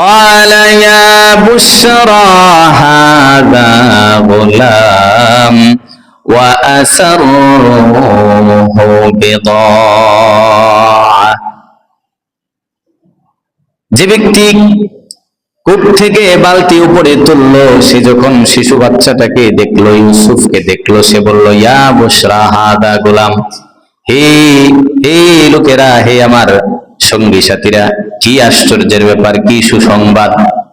قال يا بشرى هذا غلام وأسروه بضاعة যে ব্যক্তি কূপ থেকে বালতি উপরে তুললো সে যখন শিশু বাচ্চাটাকে দেখলো ইউসুফকে দেখলো সে বলল ইয়া বুশরা হাদা গোলাম হে হে লোকেরা হে আমার সঙ্গী সাথীরা, কি আশ্চর্যের ব্যাপার, কি সুসংবাদ?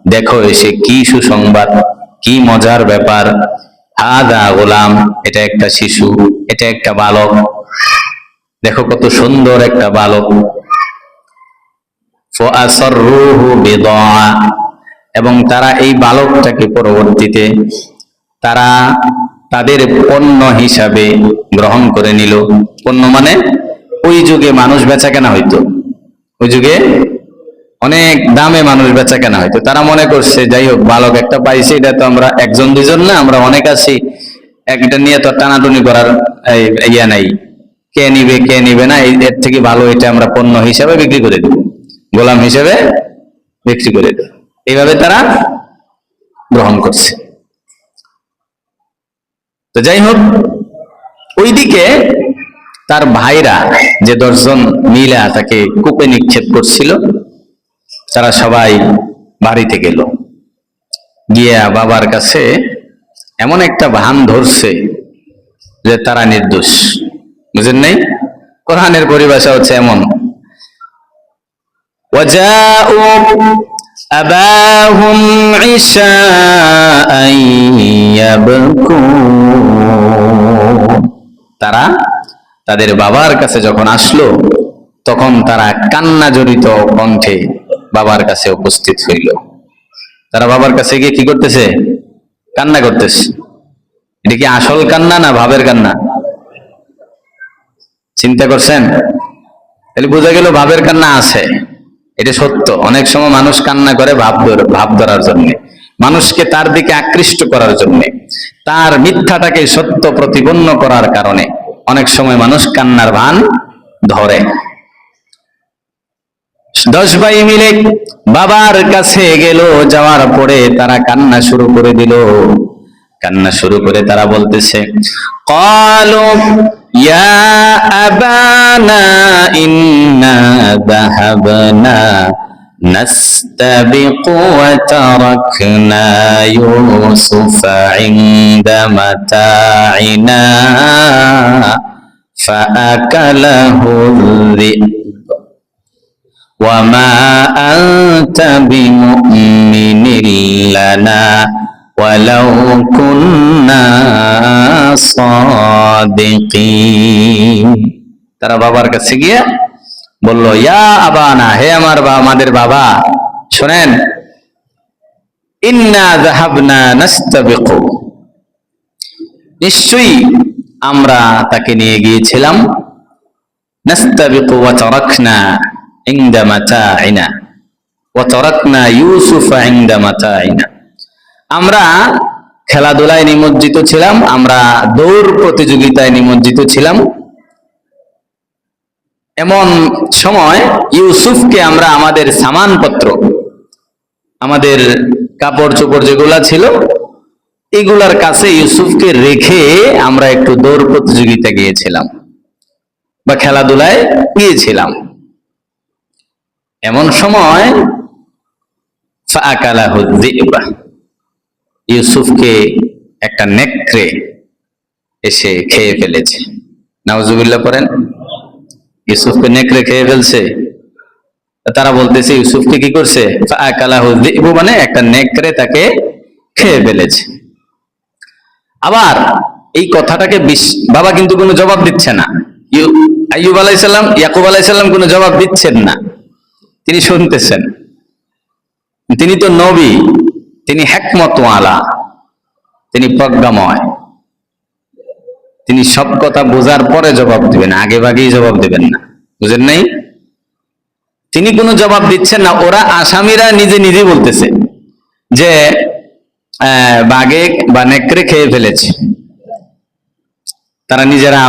দেখো এসে কি সুসংবাদ, কি মজার ব্যাপার। আদা গোলাম, এটা একটা শিশু, এটা একটা বালক। দেখো কত সুন্দর একটা বালক। এবং তারা এই বালকটাকে পরবর্তীতে তারা তাদের পণ্য হিসাবে গ্রহণ করে নিল। পণ্য মানে ওই যুগে মানুষ বেচা কেনা হইতো। ওই যুগে অনেক দামে মানুষ বেচা কেনা হইতো তারা মনে করছে, যাই হোক বালক একটা পাইছে, এটা তো আমরা একজন দুজন না, আমরা অনেক আছি। একটা নিয়ে তো টানাটুনি করার ইয়া নাই। কে নিবে কে নিবে না এর থেকে ভালো এটা আমরা পণ্য হিসাবে বিক্রি করে দেবো। গোলাম হিসেবে বিক্রি করে দেবো। এইভাবে তারা গ্রহণ করছে। তো যাই হোক, ওইদিকে তার ভাইরা যে দশজন মিলা তাকে কূপে নিক্ষেপ করছিল, তারা সবাই বাড়িতে গেল। গিয়া বাবার কাছে এমন একটা ভান ধরছে যে তারা নির্দোষ। বুঝেন নাই? কোরআনের পরিভাষা হচ্ছে এমন। তারা তাদের বাবার কাছে যখন আসলো, তখন তারা কান্না জড়িত কণ্ঠে বাবার কাছে উপস্থিত হইল। তারা বাবার কাছে গিয়ে কি করতেছে? কান্না করতেছে। এটা কি আসল কান্না না ভাবের কান্না? চিন্তা করছেন? তাহলে বোঝা গেল ভাবের কান্না আছে। এটা সত্য। অনেক সময় মানুষ কান্না করে ভাব ভাব ধরার জন্য। মানুষকে তার দিকে আকৃষ্ট করার জন্যে। তার মিথ্যাটাকে সত্য প্রতিপন্ন করার কারণে। অনেক সময় মানুষ কান্নার ভান ধরে। দশ ভাই মিলে বাবার কাছে গেল, যাওয়ার পরে তারা কান্না শুরু করে দিল। কান্না শুরু করে তারা বলতেছে ইন্না نستبق وتركنا يوسف عند متاعنا فأكله الذئب وما أنت بمؤمن لنا ولو كنا صادقين তারা বাবার কাছে গিয়ে বলল, ইয়া আবানা, হে আমার বা, আমাদের বাবা, শোনেন, ইন্না যাহাবনা নাস্তাবিকু। নিশ্চয়ই আমরা তাকে নিয়ে গিয়েছিলাম। নাস্তাবিকু ওয়া তারাকনা ইনদা মাতাইনা। ওয়া তারাকনা ইউসুফা ইনদা মাতাইনা। আমরা খেলাধুলায় নিমজ্জিত ছিলাম, আমরা দৌড় প্রতিযোগিতায় নিমজ্জিত ছিলাম। এমন সময় ইউসুফকে আমরা আমাদের সামানপত্র, আমাদের কাপড় চোপড় যেগুলা ছিল, এগুলার কাছে ইউসুফকে রেখে আমরা একটু দৌড় প্রতিযোগিতা গিয়েছিলাম বা খেলাধুলায় গিয়েছিলাম। এমন সময় ইউসুফকে একটা নেকড়ে এসে খেয়ে ফেলেছে। নাউজুবিল্লাহ পড়েন। ইউসুফকে নেকড়ে খেয়ে ফেলছে। তারা বলতেছে, ইউসুফকে কি করছে? মানে একটা নেকড়ে তাকে খেয়ে ফেলেছে। আবার এই কথাটাকে বাবা কিন্তু কোনো জবাব দিচ্ছে না। আইয়ুব আলাইসাল্লাম ইয়াকুব আলাইসাল্লাম কোনো জবাব দিচ্ছেন না। তিনি শুনতেছেন। তিনি তো নবী, তিনি হ্যাকমতওয়ালা তিনি প্রজ্ঞাময়। তিনি সব কথা বোঝার পরে জবাব দিবেন, আগে ভাগেই জবাব দিবেন না। বুঝেন নাই? তিনি কোনো জবাব দিচ্ছেন না, ওরা আসামিরা নিজে নিজে বলতেছে যে বাঘে বা নেকড়ে খেয়ে ফেলেছে। তারা নিজেরা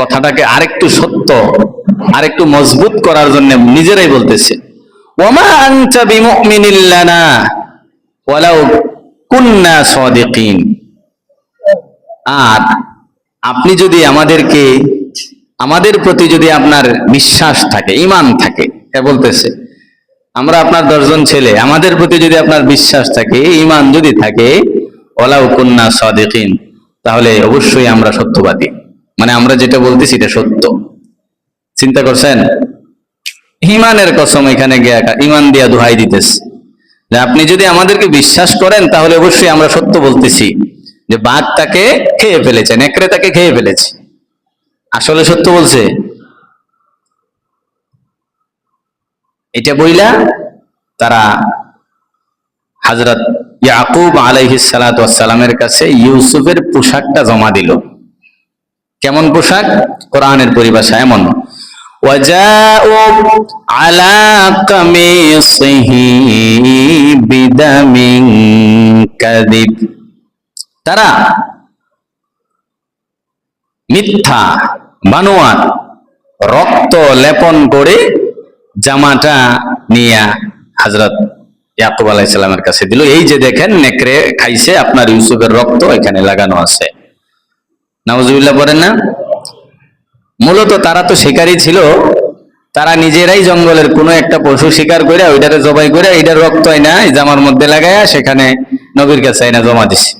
কথাটাকে আরেকটু সত্য, আরেকটু মজবুত করার জন্য নিজেরাই বলতেছে। ওমা আনতা বিমুমিনিল লানা, ওয়ালাউ কুন্না সাদিকিন। আর আপনি যদি আমাদেরকে, আমাদের প্রতি যদি আপনার বিশ্বাস থাকে ইমান থাকে বলতেছে, আমরা আপনার দশজন ছেলে, আমাদের প্রতি যদি আপনার বিশ্বাস থাকে ইমান যদি থাকে ওলাউ কন্যা সাদিকিন, তাহলে অবশ্যই আমরা সত্যবাদী। মানে আমরা যেটা বলতেছি এটা সত্য। চিন্তা করছেন? ইমানের কসম এখানে গিয়া ইমান দিয়া দোহাই দিতেছে। আপনি যদি আমাদেরকে বিশ্বাস করেন, তাহলে অবশ্যই আমরা সত্য বলতেছি। যে বাঘ তাকে খেয়ে ফেলেছে নেকড়ে তাকে খেয়ে ফেলেছে। আসলে সত্য বলছে, এটা বইলা তারা হাজরত ইয়াকুব আলাইহিস সালাতামের কাছে ইউসুফের পোশাকটা জমা দিল। কেমন পোশাক? কোরআনের পরিভাষা এমন। আলা তারা মিথ্যা বানোয়ার রক্ত লেপন করে জামাটা নিয়ে হজরত ইয়াকুব আলাইসাল্লামের কাছে দিল। এই যে দেখেন, নেকড়ে খাইছে, আপনার ইউসুফের রক্ত এখানে লাগানো আছে। নাউজুবিল্লাহ বলেন না? মূলত তারা তো শিকারী ছিল, তারা নিজেরাই জঙ্গলের কোনো একটা পশু শিকার করে ওইটারে জবাই করে এইটার রক্ত আইনা জামার মধ্যে লাগায়া সেখানে নবীর কাছে আইনা জমা দিছে।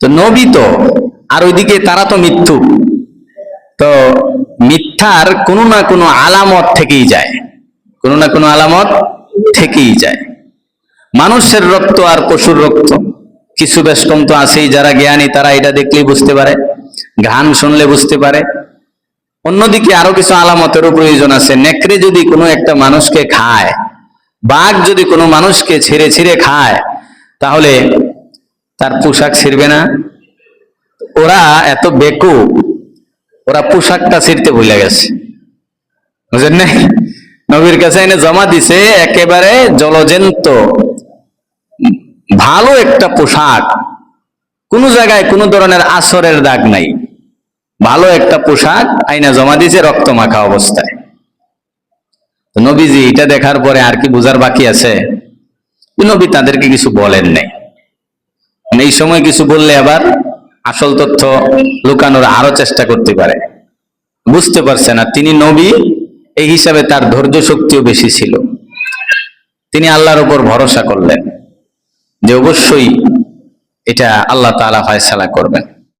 তো নবী তো, আর ওইদিকে তারা তো মৃত্যু। তো মিথ্যার কোনো না কোনো আলামত থেকেই যায়। কোনো না কোনো আলামত থেকেই যায়। মানুষের রক্ত আর পশুর রক্ত, কিছু বেশ কম তো আছেই, যারা জ্ঞানী তারা এটা দেখলেই বুঝতে পারে, ঘ্রাণ শুনলে বুঝতে পারে। অন্যদিকে আরও কিছু আলামতেরও প্রয়োজন আছে। নেকড়ে যদি কোনো একটা মানুষকে খায়, বাঘ যদি কোনো মানুষকে ছেড়ে ছেড়ে খায়, তাহলে তার পোশাক ছিঁড়বে না। ওরা এত বেকু, ওরা পোশাকটা ছিঁড়তে ভুলে গেছে। বুঝলেন না নবীর কাছে এনে জমা দিছে, একেবারে জলজন্ত, ভালো একটা পোশাক। কোন জায়গায় কোনো ধরনের আসরের দাগ নাই। ভালো একটা পোশাক আইনা জমা দিয়েছে রক্ত মাখা অবস্থায়। নবীজি এটা দেখার পরে আর কি বোঝার বাকি আছে? নবী তাদেরকে কিছু বলেন নাই। এই সময় কিছু বললে আবার আসল তথ্য লুকানোর আরও চেষ্টা করতে পারে। বুঝতে পারছে না তিনি নবী, এই হিসাবে তার ধৈর্য শক্তিও বেশি ছিল। তিনি আল্লাহর উপর ভরসা করলেন যে অবশ্যই এটা আল্লাহ তালা ফয়সালা করবেন।